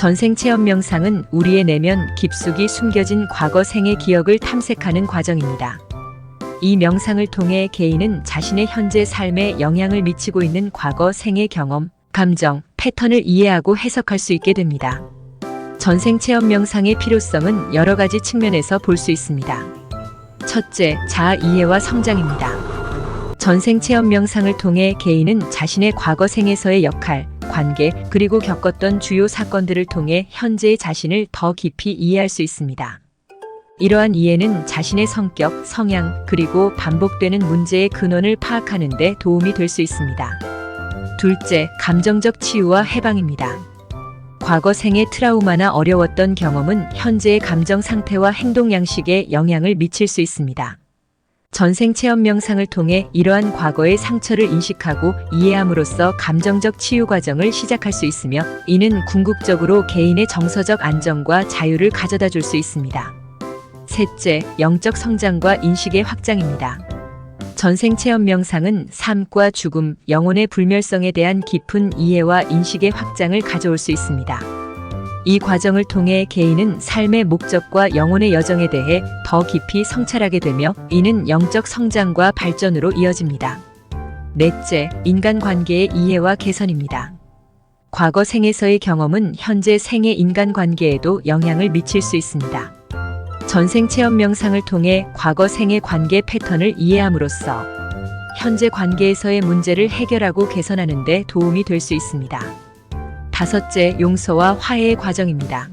전생 체험 명상은 우리의 내면 깊숙이 숨겨진 과거 생의 기억을 탐색하는 과정입니다. 이 명상을 통해 개인은 자신의 현재 삶에 영향을 미치고 있는 과거 생의 경험, 감정, 패턴을 이해하고 해석할 수 있게 됩니다. 전생 체험 명상의 필요성은 여러 가지 측면에서 볼 수 있습니다. 첫째, 자아 이해와 성장입니다. 전생 체험 명상을 통해 개인은 자신의 과거 생에서의 역할, 관계, 그리고 겪었던 주요 사건들을 통해 현재의 자신을 더 깊이 이해할 수 있습니다. 이러한 이해는 자신의 성격, 성향, 그리고 반복되는 문제의 근원을 파악하는 데 도움이 될 수 있습니다. 둘째, 감정적 치유와 해방입니다. 과거 생의 트라우마나 어려웠던 경험은 현재의 감정 상태와 행동 양식에 영향을 미칠 수 있습니다. 전생 체험 명상을 통해 이러한 과거의 상처를 인식하고 이해함으로써 감정적 치유 과정을 시작할 수 있으며 이는 궁극적으로 개인의 정서적 안정과 자유를 가져다 줄 수 있습니다. 셋째, 영적 성장과 인식의 확장입니다. 전생 체험 명상은 삶과 죽음, 영혼의 불멸성에 대한 깊은 이해와 인식의 확장을 가져올 수 있습니다. 이 과정을 통해 개인은 삶의 목적과 영혼의 여정에 대해 더 깊이 성찰하게 되며 이는 영적 성장과 발전으로 이어집니다. 넷째, 인간관계의 이해와 개선입니다. 과거 생에서의 경험은 현재 생의 인간관계에도 영향을 미칠 수 있습니다. 전생 체험 명상을 통해 과거 생의 관계 패턴을 이해함으로써 현재 관계에서의 문제를 해결하고 개선하는 데 도움이 될 수 있습니다. 다섯째, 용서와 화해의 과정입니다.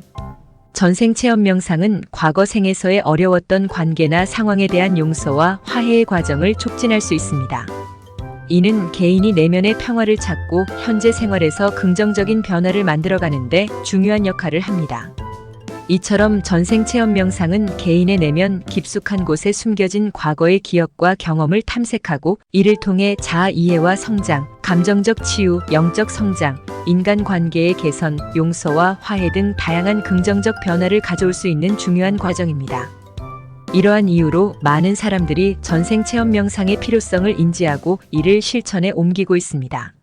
전생 체험 명상은 과거 생에서의 어려웠던 관계나 상황에 대한 용서와 화해의 과정을 촉진할 수 있습니다. 이는 개인이 내면의 평화를 찾고 현재 생활에서 긍정적인 변화를 만들어가는데 중요한 역할을 합니다. 이처럼 전생 체험 명상은 개인의 내면 깊숙한 곳에 숨겨진 과거의 기억과 경험을 탐색하고 이를 통해 자아 이해와 성장, 감정적 치유, 영적 성장, 인간 관계의 개선, 용서와 화해 등 다양한 긍정적 변화를 가져올 수 있는 중요한 과정입니다. 이러한 이유로 많은 사람들이 전생 체험 명상의 필요성을 인지하고 이를 실천에 옮기고 있습니다.